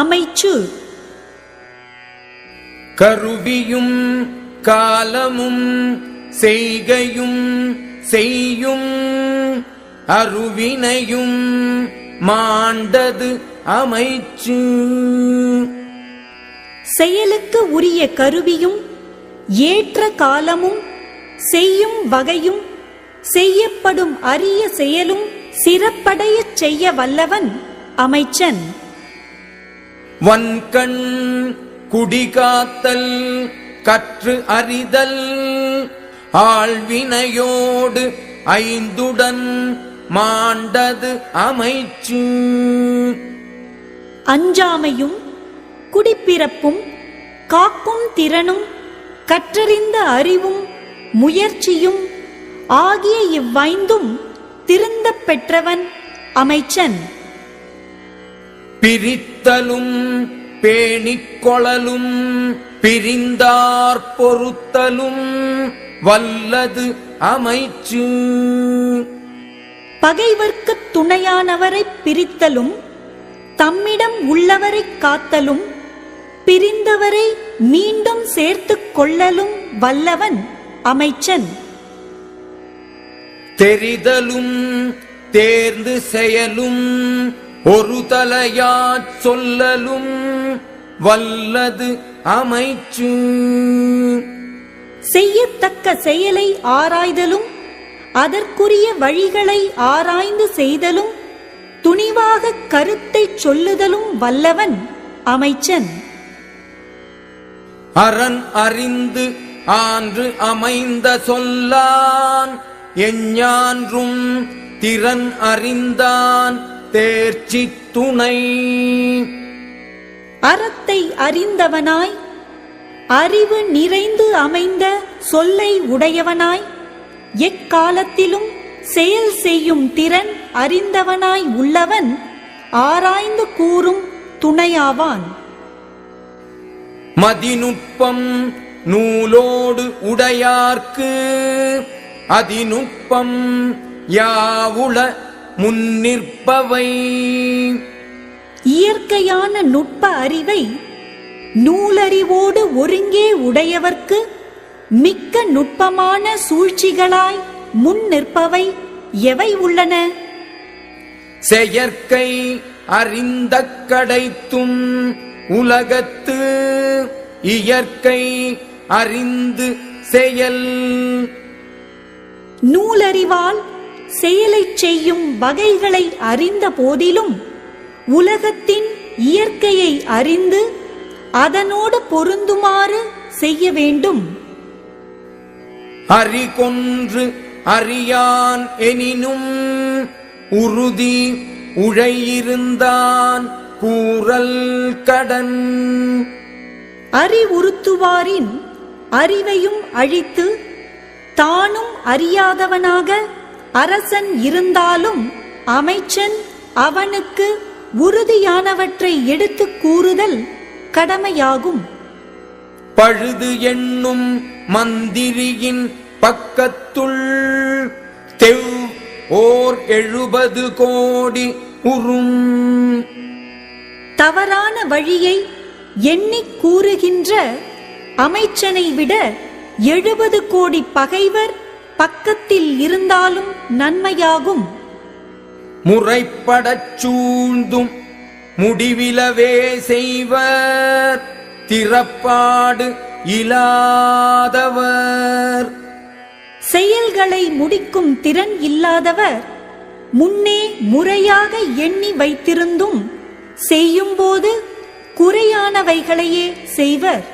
அமைச்சு. கருவியும் காலமும் செய்கையும் செய்யும் அருவினையும் மாண்டது அமைச்சு. செயலுக்கு உரிய கருவியும் ஏற்ற காலமும் செய்யும் வகையும் செய்யப்படும் அரிய செயலும் சிறப்படையச் செய்ய வல்லவன் அமைச்சன். வன்கண் குடிகாத்தல் கற்று அறிதல் ஆழ்வினையோடு ஐந்துடன் மாண்டது அமைச்சு. அஞ்சாமையும் குடிப்பிறப்பும் காக்கும் திறனும் கற்றறிந்த அறிவும் முயற்சியும் ஆகிய இவ்வைந்தும் திருந்தப் பெற்றவன் அமைச்சன். பிரித்தலும் பேணிக் கொளலும் பிரிந்தார் பொறுத்தலும் வல்லது அமைச்சு. பகைவர்க்குத் துணையானவரைப் பிரித்தலும் தம்மிடம் உள்ளவரைக் காத்தலும் பிரிந்தவரை மீண்டும் சேர்த்துக் கொள்ளலும் வல்லவன் அமைச்சன். தெரிதலும் தேர்ந்து செயலும் ஒரு தலையாச் சொல்லலும் வல்லது அமைச்சு. செய்யத்தக்க செயலை ஆராய்தலும் அதற்குரிய வழிகளை ஆராய்ந்து செய்தலும் துணிவாகக் கருத்தைச் சொல்லுதலும் வல்லவன் அமைச்சன். அரண் அறிந்து ஆன்று அமைந்த சொல்லான் எஞ்ஞான்றும் திறன் அறிந்தான் தேர்ச்சி துணை அறத்தை அறிந்தவனாய் அறிவு நிறைந்து அமைந்த சொல்லை உடையவனாய் எக்காலத்திலும் செயல் செய்யும் திறன் அறிந்தவனாய் உள்ளவன் ஆராய்ந்து கூறும் துணையாவான். மதிநுட்பம் நூலோடு உடையார்க்கு அதிநுட்பம் யாவுள முன்னிற்பவை. இயற்கையான நுட்ப அறிவை நூலறிவோடு ஒருங்கே உடையவர்க்கு மிக்க நுட்பமான சூழ்ச்சிகளாய் முன் நிற்பவை எவை உள்ளன? செயற்கை அறிந்த கடைத்தும் உலகத்து இயற்கை அறிந்து செயல். நூலறிவால் செயலைச் செய்யும் வகைகளை அறிந்த போதிலும் உலகத்தின் இயற்கையை அறிந்து அதனோடு பொருந்துமாறு செய்ய வேண்டும். அறிகொன்று அறியான் எனினும் உறுதி உழையிருந்தான் கூறல் கடன். அறிவுறுத்துவாரின் அறிவையும் அழித்து தானும் அறியாதவனாக அரசன் இருந்தாலும் அமைச்சன் அவனுக்கு உறுதியானவற்றை எடுத்துக் கூறுதல் கடமையாகும். பழுது எண்ணும் மந்திரியின் பக்கத்துள் தெவ் ஓர் எழுபது கோடி உறும். தவறான வழியை எண்ணிக் கூறுகின்ற அமைச்சனை விட எழுபது கோடி பகைவர் பக்கத்தில் இருந்தாலும் நன்மையாகும். முறைப்படச் சூழ்ந்தும் முடிவிலவே செய்வர். திறப்பாடு இலாதவர் செயல்களை முடிக்கும் திறன் இல்லாதவர் முன்னே முறையாக எண்ணி வைத்திருந்தும் செய்யும்போது குறையானவைகளையே செய்வர்.